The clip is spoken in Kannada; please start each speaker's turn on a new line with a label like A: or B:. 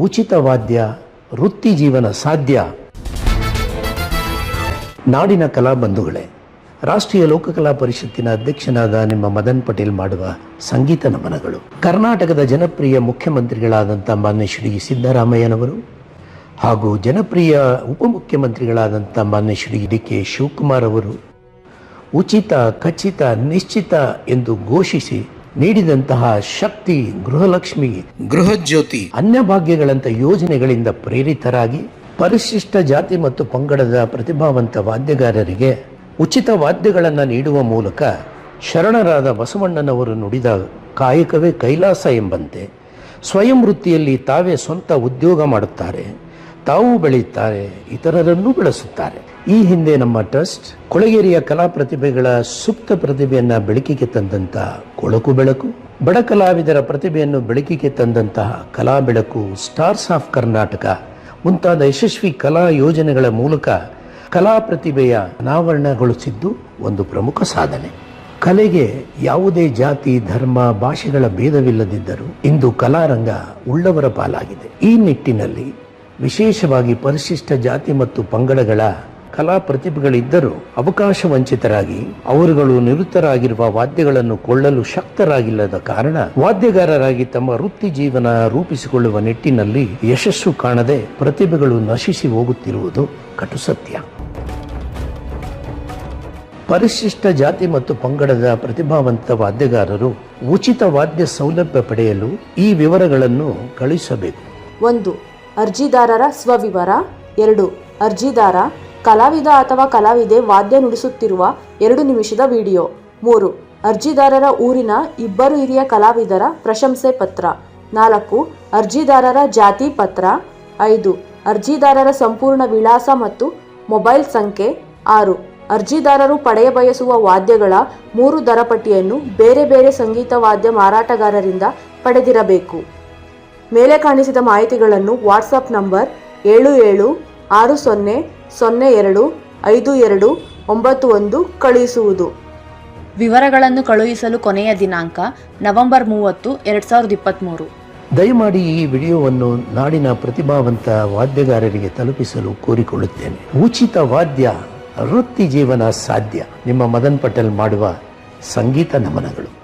A: ಉಚಿತ ವಾದ್ಯ ವೃತ್ತಿ ಜೀವನ ಸಾಧ್ಯ. ನಾಡಿನ ಕಲಾ ಬಂಧುಗಳೇ, ರಾಷ್ಟ್ರೀಯ ಲೋಕಕಲಾ ಪರಿಷತ್ತಿನ ಅಧ್ಯಕ್ಷನಾದ ನಿಮ್ಮ ಮದನ್ ಪಟೇಲ್ ಮಾಡುವ ಸಂಗೀತ ನಮನಗಳು. ಕರ್ನಾಟಕದ ಜನಪ್ರಿಯ ಮುಖ್ಯಮಂತ್ರಿಗಳಾದಂಥ ಮಾನ್ಯ ಶ್ರೀ ಸಿದ್ದರಾಮಯ್ಯನವರು ಹಾಗೂ ಜನಪ್ರಿಯ ಉಪಮುಖ್ಯಮಂತ್ರಿಗಳಾದಂಥ ಮಾನ್ಯ ಶ್ರೀ ಡಿ ಕೆ ಶಿವಕುಮಾರ್ ಅವರು ಉಚಿತ, ಖಚಿತ, ನಿಶ್ಚಿತ ಎಂದು ಘೋಷಿಸಿ ನೀಡಿದಂತಹ ಶಕ್ತಿ ಗೃಹಲಕ್ಷ್ಮಿ ಗೃಹಜ್ಯೋತಿ ಅನ್ನಭಾಗ್ಯಗಳಂತ ಯೋಜನೆಗಳಿಂದ ಪ್ರೇರಿತರಾಗಿ ಪರಿಶಿಷ್ಟ ಜಾತಿ ಮತ್ತು ಪಂಗಡದ ಪ್ರತಿಭಾವಂತ ವಾದ್ಯಗಾರರಿಗೆ ಉಚಿತ ವಾದ್ಯಗಳನ್ನು ನೀಡುವ ಮೂಲಕ ಶರಣರಾದ ಬಸವಣ್ಣನವರು ನುಡಿದ ಕಾಯಕವೇ ಕೈಲಾಸ ಎಂಬಂತೆ ಸ್ವಯಂ ವೃತ್ತಿಯಲ್ಲಿ ತಾವೇ ಸ್ವಂತ ಉದ್ಯೋಗ ಮಾಡುತ್ತಾರೆ. ತಾವು ಬೆಳೆಯುತ್ತಾರೆ, ಇತರರನ್ನು ಬೆಳೆಸುತ್ತಾರೆ. ಈ ಹಿಂದೆ ನಮ್ಮ ಟ್ರಸ್ಟ್ ಕೊಳಗೇರಿಯ ಕಲಾ ಪ್ರತಿಭೆಗಳ ಸುಪ್ತ ಪ್ರತಿಭೆಯನ್ನ ಬೆಳಕಿಗೆ ತಂದಂತಹ ಕೊಳಕು ಬೆಳಕು, ಬಡ ಕಲಾವಿದರ ಪ್ರತಿಭೆಯನ್ನು ಬೆಳಕಿಗೆ ತಂದಂತಹ ಕಲಾ ಬೆಳಕು ಸ್ಟಾರ್ಸ್ ಆಫ್ ಕರ್ನಾಟಕ ಮುಂತಾದ ಯಶಸ್ವಿ ಕಲಾ ಯೋಜನೆಗಳ ಮೂಲಕ ಕಲಾ ಪ್ರತಿಭೆಯ ಅನಾವರಣಗೊಳಿಸಿದ್ದು ಒಂದು ಪ್ರಮುಖ ಸಾಧನೆ. ಕಲೆಗೆ ಯಾವುದೇ ಜಾತಿ, ಧರ್ಮ, ಭಾಷೆಗಳ ಭೇದವಿಲ್ಲದಿದ್ದರೂ ಇಂದು ಕಲಾರಂಗ ಉಳ್ಳವರ ಪಾಲಾಗಿದೆ. ಈ ನಿಟ್ಟಿನಲ್ಲಿ ವಿಶೇಷವಾಗಿ ಪರಿಶಿಷ್ಟ ಜಾತಿ ಮತ್ತು ಪಂಗಡಗಳ ಕಲಾ ಪ್ರತಿಭೆಗಳಿದ್ದರೂ ಅವಕಾಶ ವಂಚಿತರಾಗಿ ಅವರುಗಳು ನಿವೃತ್ತರಾಗಿರುವ ವಾದ್ಯಗಳನ್ನು ಕೊಳ್ಳಲು ಶಕ್ತರಾಗಿಲ್ಲದ ಕಾರಣ ವಾದ್ಯಗಾರರಾಗಿ ತಮ್ಮ ವೃತ್ತಿ ಜೀವನ ರೂಪಿಸಿಕೊಳ್ಳುವ ನಿಟ್ಟಿನಲ್ಲಿ ಯಶಸ್ಸು ಕಾಣದೆ ಪ್ರತಿಭೆಗಳು ನಶಿಸಿ ಹೋಗುತ್ತಿರುವುದು ಕಟು ಸತ್ಯ. ಪರಿಶಿಷ್ಟ ಜಾತಿ ಮತ್ತು ಪಂಗಡದ ಪ್ರತಿಭಾವಂತ ವಾದ್ಯಗಾರರು ಉಚಿತ ವಾದ್ಯ ಸೌಲಭ್ಯ ಪಡೆಯಲು ಈ ವಿವರಗಳನ್ನು ಕಳುಹಿಸಬೇಕು.
B: ಒಂದು ಅರ್ಜಿದಾರರ ಸ್ವವಿವರ. ಎರಡು. ಅರ್ಜಿದಾರ, ಕಲಾವಿದ ಅಥವಾ ಕಲಾವಿದೆ ವಾದ್ಯ ನುಡಿಸುತ್ತಿರುವ ಎರಡು ನಿಮಿಷದ ವಿಡಿಯೋ. ಮೂರು. ಅರ್ಜಿದಾರರ ಊರಿನ ಇಬ್ಬರು ಹಿರಿಯ ಕಲಾವಿದರ ಪ್ರಶಂಸೆ ಪತ್ರ. ನಾಲ್ಕು. ಅರ್ಜಿದಾರರ ಜಾತಿ ಪತ್ರ. ಐದು. ಅರ್ಜಿದಾರರ ಸಂಪೂರ್ಣ ವಿಳಾಸ ಮತ್ತು ಮೊಬೈಲ್ ಸಂಖ್ಯೆ. ಆರು. ಅರ್ಜಿದಾರರು ಪಡೆಯಬಯಸುವ ವಾದ್ಯಗಳ ಮೂರು ದರಪಟ್ಟಿಯನ್ನು ಬೇರೆ ಬೇರೆ ಸಂಗೀತ ವಾದ್ಯ ಮಾರಾಟಗಾರರಿಂದ ಪಡೆದಿರಬೇಕು. ಮೇಲೆ ಕಾಣಿಸಿದ ಮಾಹಿತಿಗಳನ್ನು ವಾಟ್ಸಪ್ ನಂಬರ್ ಏಳು ಏಳು ಆರು ಸೊನ್ನೆ ಸೊನ್ನೆ ಎರಡು ಐದು ಎರಡು ಒಂಬತ್ತು ಒಂದು ಕಳುಹಿಸುವುದು.
C: ವಿವರಗಳನ್ನು ಕಳುಹಿಸಲು ಕೊನೆಯ ದಿನಾಂಕ ನವೆಂಬರ್ ಮೂವತ್ತು ಎರಡು ಸಾವಿರದ ಇಪ್ಪತ್ತ್ಮೂರು
A: ದಯಮಾಡಿ ಈ ವಿಡಿಯೋವನ್ನು ನಾಡಿನ ಪ್ರತಿಭಾವಂತ ವಾದ್ಯಗಾರರಿಗೆ ತಲುಪಿಸಲು ಕೋರಿಕೊಳ್ಳುತ್ತೇನೆ. ಉಚಿತ ವಾದ್ಯ ವೃತ್ತಿ ಜೀವನ ಸಾಧ್ಯ. ನಿಮ್ಮ ಮದನ್ ಪಟೇಲ್ ಮಾಡುವ ಸಂಗೀತ ನಮನಗಳು.